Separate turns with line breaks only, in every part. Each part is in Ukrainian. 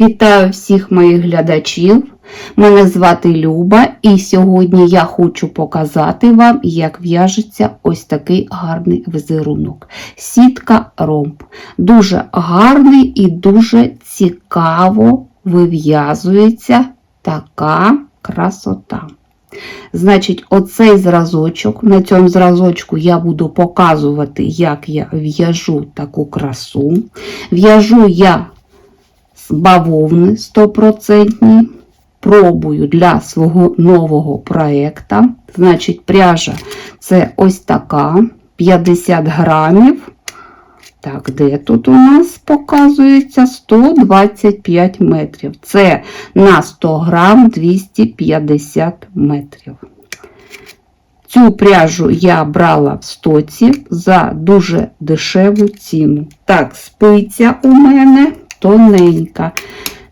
Вітаю всіх моїх глядачів. Мене звати Люба, і сьогодні я хочу показати вам, як в'яжеться ось такий гарний візерунок. Сітка ромб. Дуже гарний і дуже цікаво вив'язується така красота. Значить, оцей зразочок, на цьому зразочку я буду показувати, як я в'яжу таку красу. В'яжу я бавовни 100%. Пробую для свого нового проєкта. Значить, пряжа це ось така 50 грамів. Так, де тут у нас показується 125 метрів. Це на 100 грам 250 метрів. Цю пряжу я брала в стоці за дуже дешеву ціну. Так, спиця у мене тоненька.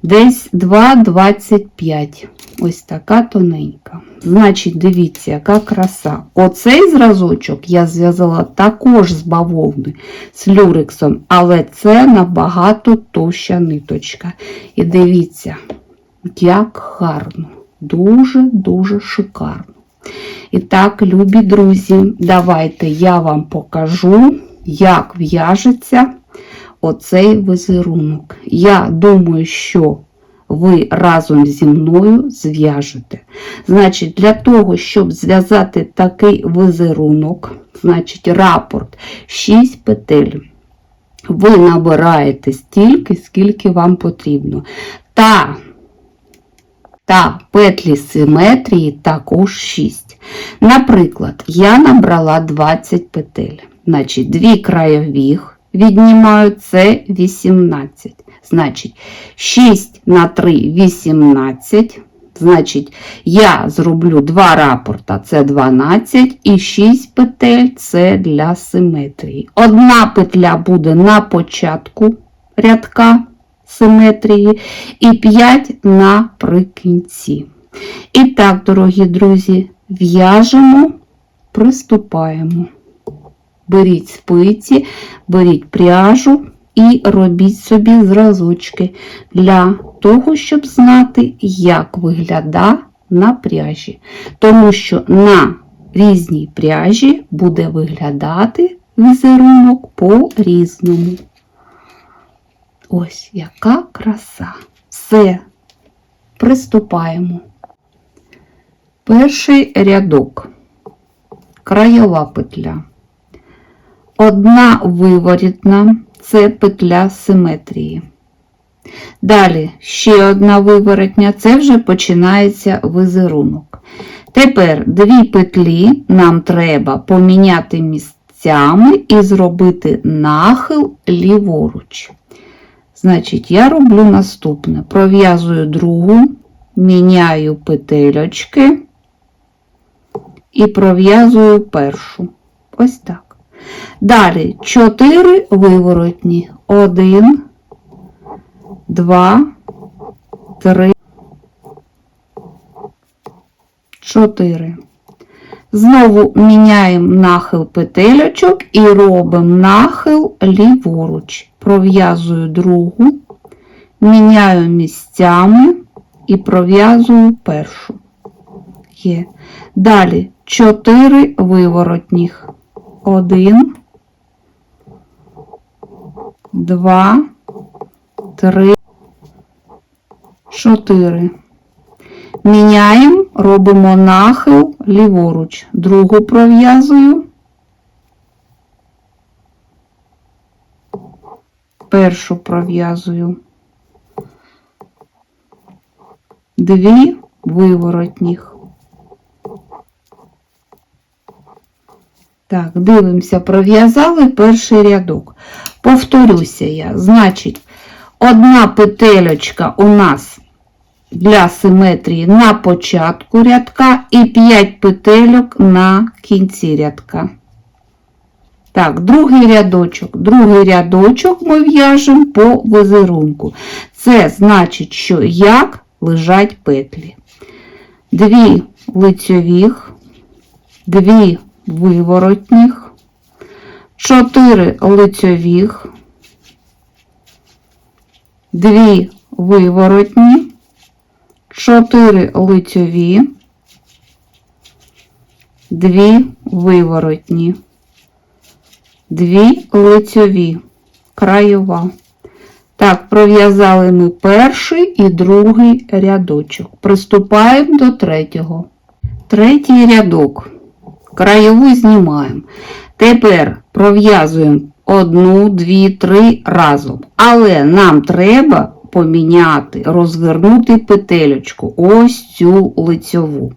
Десь 2,25. Ось така тоненька. Значить, дивіться, яка краса. Оцей зразочок я зв'язала також з бавовни, з люрексом, але це набагато товща ниточка. І дивіться, як гарно, дуже-дуже шикарно. І так, любі друзі, давайте я вам покажу, як в'яжеться оцей візерунок. Я думаю, що ви разом зі мною зв'яжете. Значить, для того, щоб зв'язати такий візерунок, значить, рапорт 6 петель. Ви набираєте стільки, скільки вам потрібно. Та, та петлі симетрії також 6. Наприклад, я набрала 20 петель. Значить, дві краєвих віднімаю це 18. Значить, 6 на 3 18. Значить, я зроблю 2 рапорта, це 12, і 6 петель це для симетрії. Одна петля буде на початку рядка симетрії, і 5 наприкінці. І так, дорогі друзі, в'яжемо, приступаємо. Беріть спиці, беріть пряжу і робіть собі зразочки для того, щоб знати, як вигляда на пряжі. Тому що на різній пряжі буде виглядати візерунок по-різному. Ось яка краса. Все, приступаємо. Перший рядок, краєва петля. Одна виворітна це петля симетрії. Далі ще одна виворотня, це вже починається візерунок. Тепер дві петлі нам треба поміняти місцями і зробити нахил ліворуч. Значить, я роблю наступне: пров'язую другу, міняю петельочки і пров'язую першу. Ось так. Далі 4 виворотні. 1, 2, 3, 4. Знову міняємо нахил петельочок і робимо нахил ліворуч. Пров'язую другу, міняю місцями і пров'язую першу. Є. Далі 4 виворотніх. Один, два, три, чотири. Міняємо, робимо нахил ліворуч. Другу пров'язую. Першу пров'язую. Дві виворотніх. Так, дивимося, пров'язали перший рядок. Повторюся я, значить, одна петельочка у нас для симетрії на початку рядка і 5 петельок на кінці рядка. Так, другий рядочок. Другий рядочок ми в'яжемо по візерунку. Це значить, що як лежать петлі. Дві лицьових, дві виворотніх, 4 лицьових, 2 виворотні, 4 лицьові, 2 виворотні, 2 лицьові, краєва. Так, пров'язали ми перший і другий рядочок. Приступаємо до третього. Третій рядок. Краєву знімаємо. Тепер пров'язуємо одну, дві, три разом. Але нам треба поміняти, розвернути петелечку, ось цю лицьову,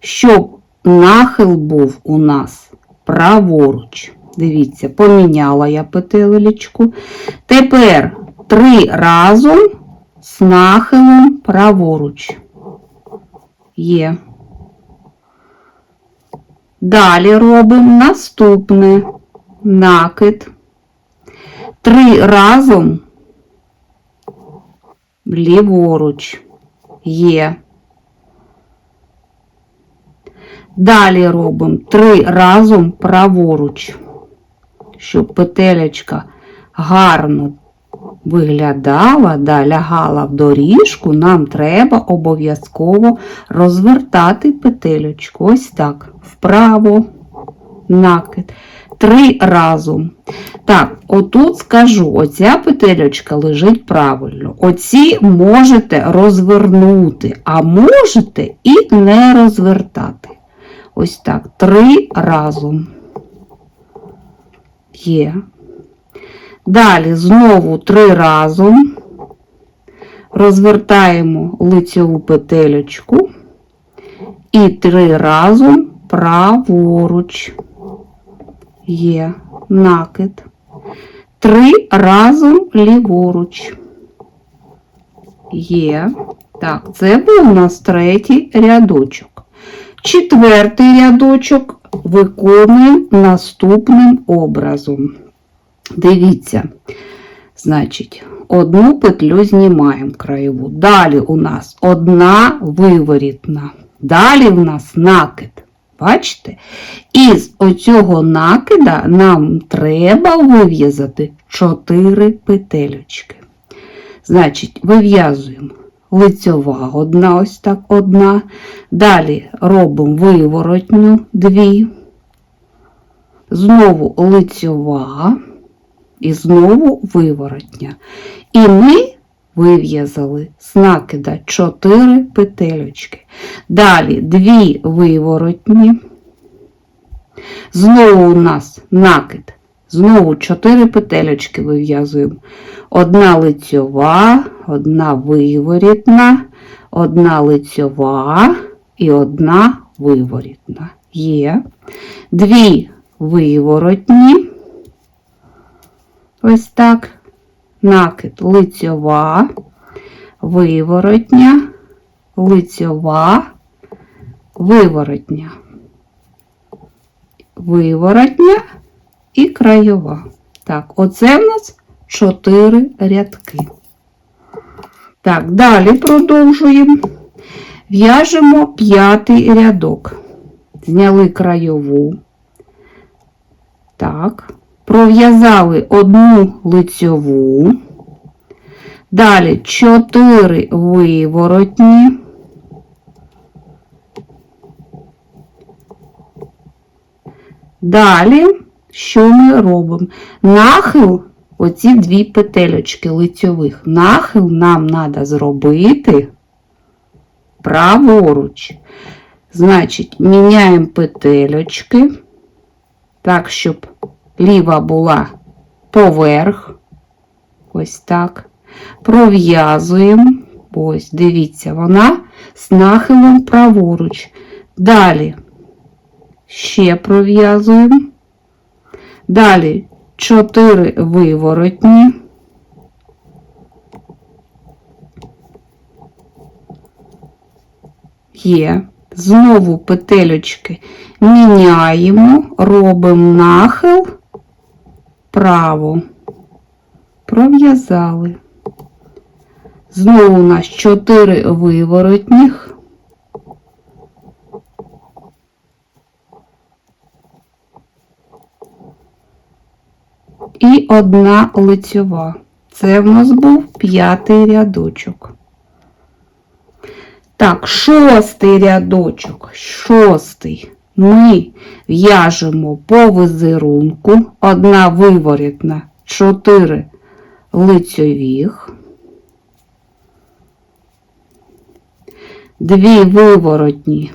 щоб нахил був у нас праворуч. Дивіться, поміняла я петелечку. Тепер три разом з нахилом праворуч. Є. Далі робимо наступне накид. Три разом ліворуч. Є. Далі робимо три разом праворуч, щоб петелечка гарно виглядала, да, лягала в доріжку, нам треба обов'язково розвертати петелечку. Ось так. Вправо, накид. Три разом. Так, отут скажу, оця петелечка лежить правильно. Оці можете розвернути, а можете і не розвертати. Ось так. Три разом. Є. Далі знову три разом розвертаємо лицьову петелечку і три разом праворуч. Є накид. Три разом ліворуч. Є. Так, це був у нас третій рядочок. Четвертий рядочок виконуємо наступним образом. Дивіться, значить, одну петлю знімаємо краєву. Далі у нас одна виворітна. Далі у нас накид. Бачите? З оцього накида нам треба вив'язати 4 петелючки. Значить, вив'язуємо лицьова одна, ось так одна. Далі робимо виворотню дві. Знову лицьова і знову виворотня. І ми вив'язали з накида 4 петелечки. Далі 2 виворотні. Знову у нас накид. Знову 4 петелечки вив'язуємо. Одна лицьова, одна виворітна, одна лицьова і одна виворітна. Є. Дві виворотні. Ось так. Накид лицьова, виворотня, лицьова, виворотня, виворотня і краєва. Так, оце в нас 4 рядки. Так, далі продовжуємо. В'яжемо п'ятий рядок. Зняли краєву. Так, пров'язали одну лицьову. Далі 4 виворотні. Далі, що ми робимо? Нахил, оці дві петелечки лицьових. Нахил нам треба зробити праворуч. Значить, міняємо петелечки, так, щоб ліва була поверх. Ось так. Пров'язуємо. Ось, дивіться, вона з нахилом праворуч. Далі ще пров'язуємо. Далі 4 виворотні. Є. Знову петелечки міняємо, робимо нахил право. Пров'язали. Знову у нас 4 виворотніх. І одна лицьова. Це в нас був п'ятий рядочок. Так, шостий рядочок. Шостий. Ми в'яжемо по візерунку. Одна виворітна, чотири лицьових. Дві виворотні,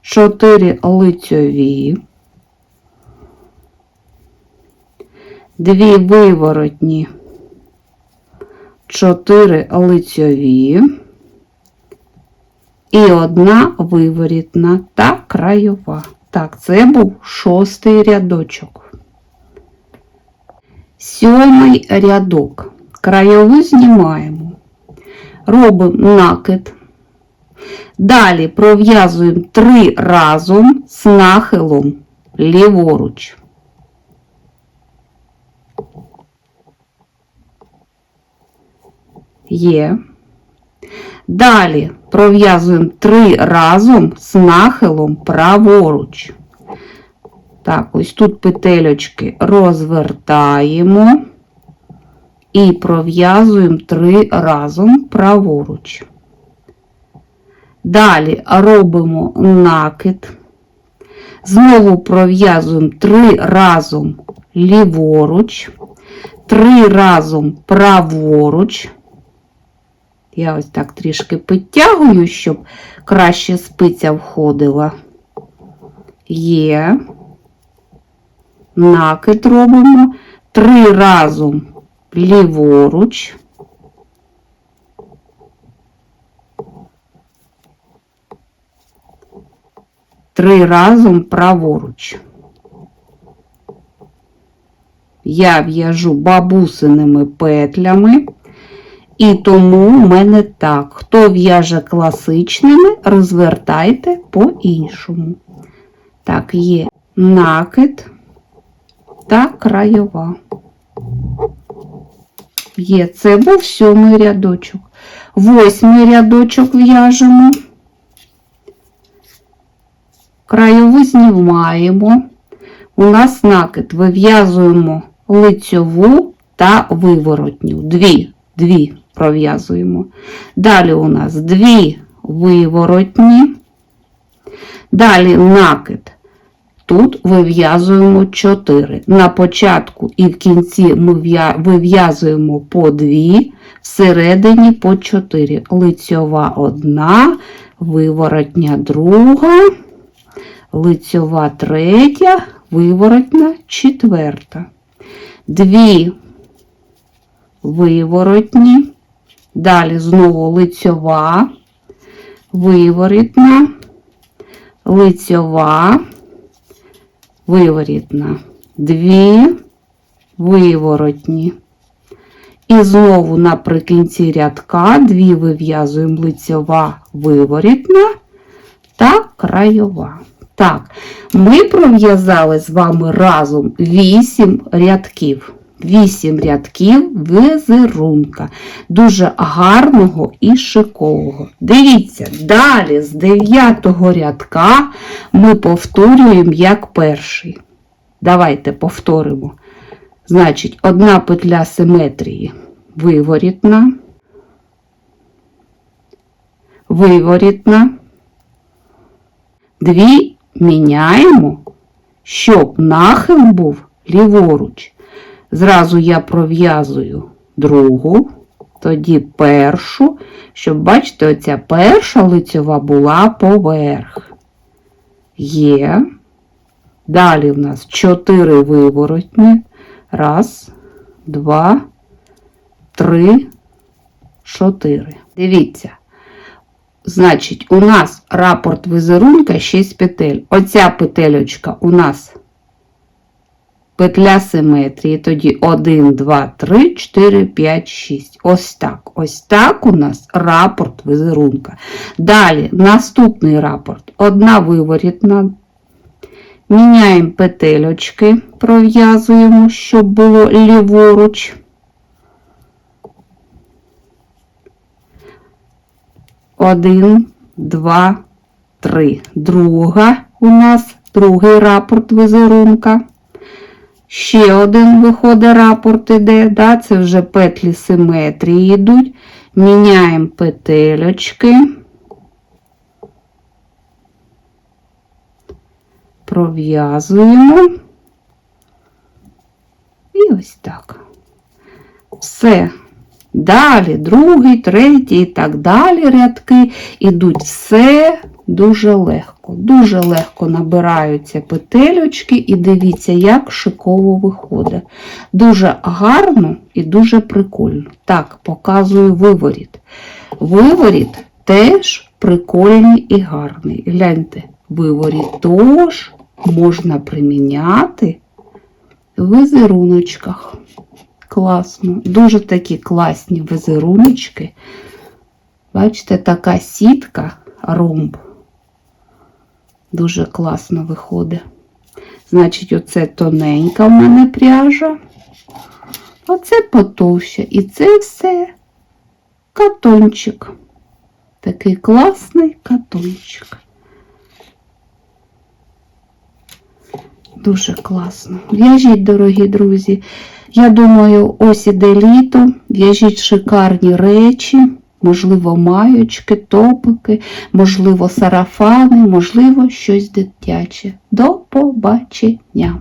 чотири лицьові. Дві виворотні, чотири лицьові і одна виворітна та краєва. Так, це був шостий рядочок. Сьомий рядок. Краєву знімаємо. Робимо накид. Далі пров'язуємо три разом з нахилом ліворуч. Є. Далі пров'язуємо три разом з нахилом праворуч. Так, ось тут петельочки розвертаємо і пров'язуємо три разом праворуч. Далі робимо накид. Знову пров'язуємо три разом ліворуч, три разом праворуч. Я ось так трішки підтягую, щоб краще спиця входила. Є. Накид робимо три разом ліворуч. Три разом праворуч. Я в'яжу бабусиними петлями. І тому в мене так. Хто в'яже класичними, розвертайте по-іншому. Так, є накид та краєва. Є, це був сьомий рядочок. Восьмий рядочок в'яжемо. Краєву знімаємо. У нас накид вив'язуємо лицьову та виворотню. Дві, дві пров'язуємо. Далі у нас дві виворотні. Далі накид. Тут вив'язуємо 4. На початку і в кінці ми вив'язуємо по 2, всередині по 4. Лицьова одна, виворотня друга, лицьова третя, виворотня четверта. Дві виворотні, далі знову лицьова, виворітна, лицьова, виворітна, дві виворотні. І знову наприкінці рядка дві вив'язуємо лицьова, виворітна та краєва. Так, ми пров'язали з вами разом 8 рядків. 8 рядків візерунка. Дуже гарного і шикового. Дивіться, далі з 9 рядка ми повторюємо як перший. Давайте повторимо. Значить, одна петля симетрії виворітна, виворітна. Дві міняємо, щоб нахил був ліворуч. Зразу я пров'язую другу, тоді першу, щоб, бачите, оця перша лицьова була поверх. Є. Далі в нас чотири виворотні. Раз, два, три, чотири. Дивіться. Значить, у нас рапорт візерунка 6 петель. Оця петельочка у нас петля симетрії. Тоді 1, 2, 3, 4, 5, 6. Ось так. Ось так у нас рапорт візерунка. Далі наступний рапорт. Одна виворітна. Міняємо петельочки, пров'язуємо, щоб було ліворуч. Один, два, три. Друга у нас другий рапорт візерунка. Ще один виходить рапорт іде, да? це вже петлі симетрії йдуть. Міняємо петельочки. Пров'язуємо. І ось так. Все. Далі, другий, третій і так далі рядки ідуть все дуже легко. Дуже легко набираються петельочки і дивіться, як шиково виходить. Дуже гарно і дуже прикольно. Так, показую виворіт. Виворіт теж прикольний і гарний. Гляньте, виворіт теж можна приміняти в візеруночках. Класно. Дуже такі класні візеруночки. Бачите, така сітка ромб. Дуже класно виходить. Значить, оце тоненька в мене пряжа. Оце потовще. І це все катончик. Такий класний катончик. Дуже класно. В'яжіть, дорогі друзі. Я думаю, ось іде літо, в'яжіть шикарні речі, можливо, маючки, топики, можливо, сарафани, можливо, щось дитяче. До побачення!